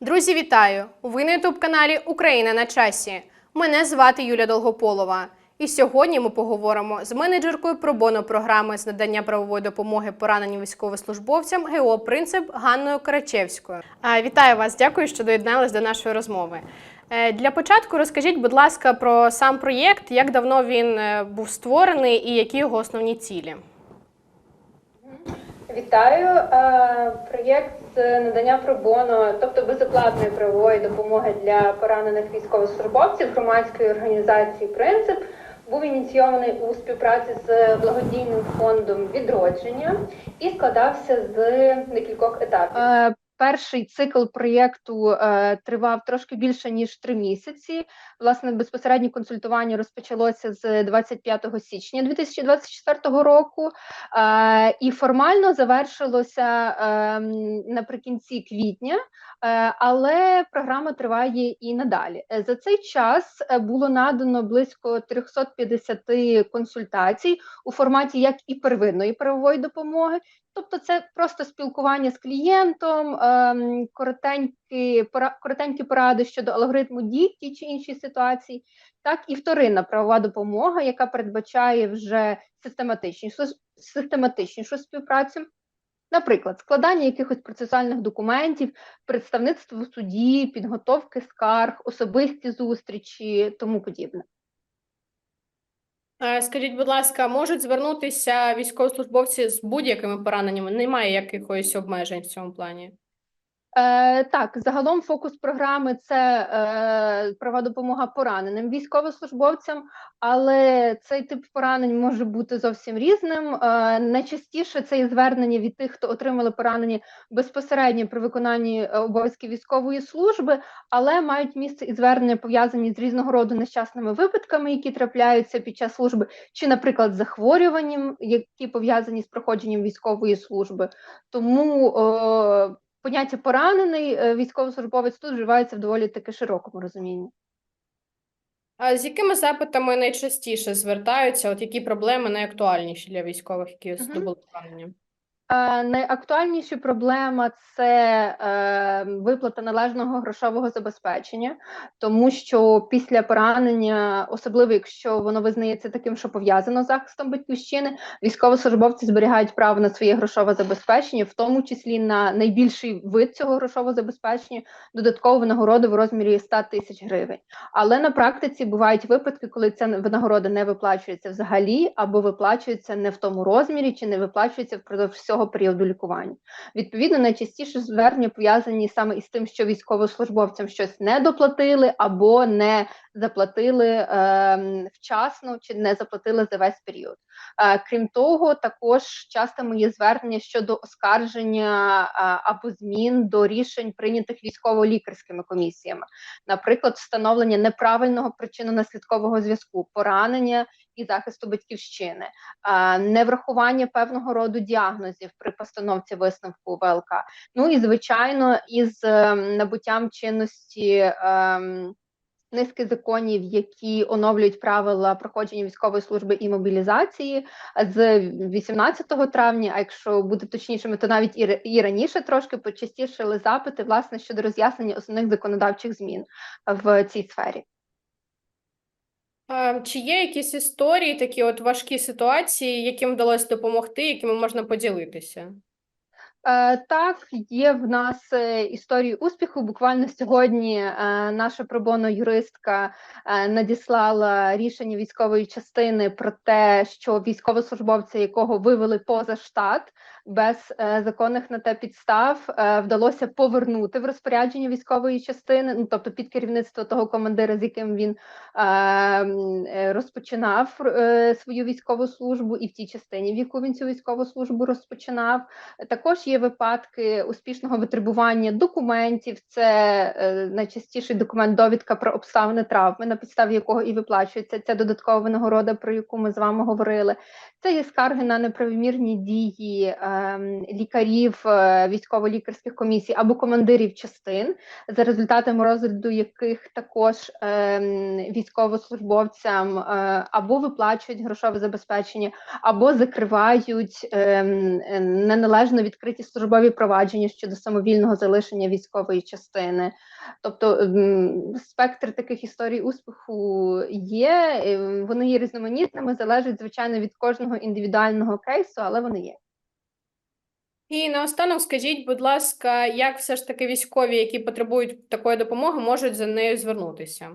Друзі, вітаю! Ви на ютуб каналі Україна на часі. Мене звати Юля Долгополова. І сьогодні ми поговоримо з менеджеркою пробоно програми з надання правової допомоги пораненим військовослужбовцям ГО Принцип Ганною Карачевською. Вітаю вас! Дякую, що доєднались до нашої розмови. Е, Для початку розкажіть, будь ласка, про сам проєкт, як давно він е, був створений і які його основні цілі. Вітаю. Е, Проєкт з надання пробону, тобто безоплатної правової допомоги для поранених військовослужбовців громадської організації Принцип був ініційований у співпраці з благодійним фондом відродження і складався з декількох етапів. Перший цикл проєкту е, тривав трошки більше ніж три місяці. Власне, безпосереднє консультування розпочалося з 25 січня 2024 року. Е, і формально завершилося е, наприкінці квітня, е, але програма триває і надалі. Е, За цей час е, було надано близько 350 консультацій у форматі як і первинної правової допомоги. Тобто, це просто спілкування з клієнтом, ем, коротенькі, коротенькі поради щодо алгоритму дій в тій чи іншій ситуації, так і вторинна правова допомога, яка передбачає вже систематичнішу, систематичнішу співпрацю. Наприклад, складання якихось процесуальних документів, представництво в суді, підготовки скарг, особисті зустрічі, тому подібне. Е, Скажіть, будь ласка, можуть звернутися військовослужбовці з будь-якими пораненнями? Немає якихось обмежень в цьому плані? Е, так, загалом фокус програми це е, права допомога пораненим військовослужбовцям, але цей тип поранень може бути зовсім різним. Е, найчастіше це є звернення від тих, хто отримали поранення безпосередньо при виконанні е, обов'язків військової служби, але мають місце і звернення пов'язані з різного роду нещасними випадками, які трапляються під час служби, чи, наприклад, захворюванням, які пов'язані з проходженням військової служби. Тому е, поняття поранений е, військовослужбовець тут вживається в доволі таки широкому розумінні. А з якими запитами найчастіше звертаються? От які проблеми найактуальніші для військових, які здобули поранення? Е, Найактуальніша проблема це е, виплата належного грошового забезпечення, тому що після поранення, особливо якщо воно визнається таким, що пов'язано з захистом батьківщини, військовослужбовці зберігають право на своє грошове забезпечення, в тому числі на найбільший вид цього грошового забезпечення, додаткову винагороду в розмірі 100 тисяч гривень. Але на практиці бувають випадки, коли ця винагорода не виплачується взагалі, або виплачується не в тому розмірі, чи не виплачується впродовж всього періоду лікування. Відповідно, найчастіше звернення пов'язані саме із тим, що військовослужбовцям щось не доплатили або не заплатили е, вчасно чи не заплатили за весь період. Е, крім того, також часто є звернення щодо оскарження е, або змін до рішень, прийнятих військово-лікарськими комісіями, наприклад, встановлення неправильного причинно-наслідкового зв'язку, поранення і захисту батьківщини, е, неврахування певного роду діагнозів при постановці висновку ВЛК. Ну і звичайно, із е, набуттям чинності. ем, Низки законів, які оновлюють правила проходження військової служби і мобілізації з 18 травня. А якщо бути точнішими, то навіть і раніше трошки почастішили запити власне щодо роз'яснення основних законодавчих змін в цій сфері. А, Чи є якісь історії, такі от важкі ситуації, яким вдалося допомогти, якими можна поділитися? Е, Так, є в нас е, історії успіху. Буквально сьогодні е, наша пробоно юристка надіслала рішення військової частини про те, що військовослужбовця, якого вивели поза штат без е, законних на те підстав, е, вдалося повернути в розпорядження військової частини, ну тобто під керівництво того командира, з яким він е, розпочинав свою військову службу, і в тій частині, в яку він цю військову службу розпочинав. Також є випадки успішного витребування документів. Це найчастіший документ довідка про обставини травми, на підставі якого і виплачується ця додаткова винагорода, про яку ми з вами говорили. Це є скарги на неправомірні дії лікарів е, військово-лікарських комісій або командирів частин, за результатами розгляду яких також ем, військовослужбовцям е, або виплачують грошове забезпечення, або закривають ем, неналежно відкриті службові провадження щодо самовільного залишення військової частини. Тобто спектр таких історій успіху є, е, вони є різноманітними, залежить звичайно від кожного індивідуального кейсу, але вони є. І наостанок скажіть, будь ласка, як все ж таки військові, які потребують такої допомоги, можуть за нею звернутися?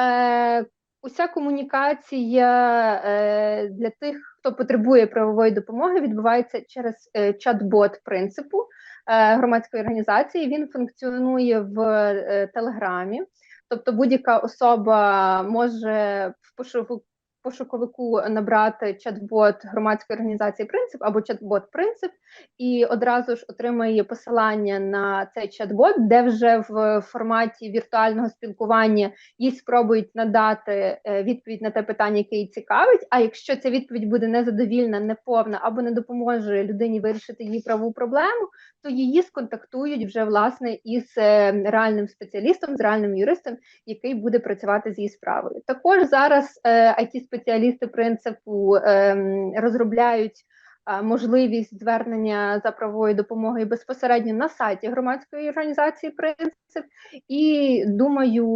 Е, уся комунікація е, для тих, хто потребує правової допомоги, відбувається через е, чат-бот принципу е, громадської організації. Він функціонує в е, Телеграмі. Тобто будь-яка особа може в пошуку- пошуковику набрати чат-бот громадської організації принцип або чат-бот принцип, і одразу ж отримає посилання на цей чат-бот, де вже в форматі віртуального спілкування їй спробують надати е, відповідь на те питання, яке її цікавить. А якщо ця відповідь буде незадовільна, неповна або не допоможе людині вирішити її праву проблему, то її сконтактують вже власне із е, реальним спеціалістом, з реальним юристом, який буде працювати з її справою. Також зараз it спеціалісти принципу ем, розробляють можливість звернення за правовою допомогою безпосередньо на сайті громадської організації принцип. І думаю,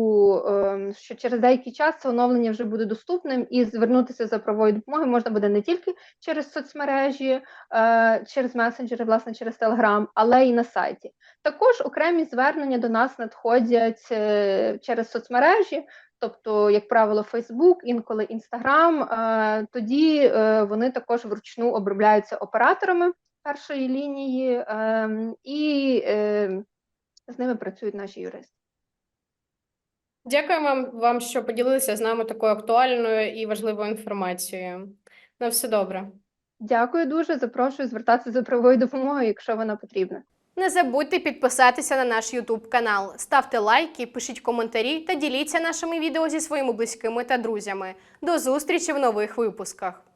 ем, що через деякий час це оновлення вже буде доступним, і звернутися за правовою допомогою можна буде не тільки через соцмережі, е, через месенджери, власне, через Телеграм, але й на сайті. Також окремі звернення до нас надходять е, через соцмережі. Тобто, як правило, Фейсбук, інколи Інстаграм, е, тоді е, вони також вручну обробляються операторами першої лінії, е, і е, з ними працюють наші юристи. Дякую вам, вам, що поділилися з нами такою актуальною і важливою інформацією. На все добре. Дякую дуже. Запрошую звертатися за правовою допомогою, якщо вона потрібна. Не забудьте підписатися на наш YouTube канал, ставте лайки, пишіть коментарі та діліться нашими відео зі своїми близькими та друзями. До зустрічі в нових випусках.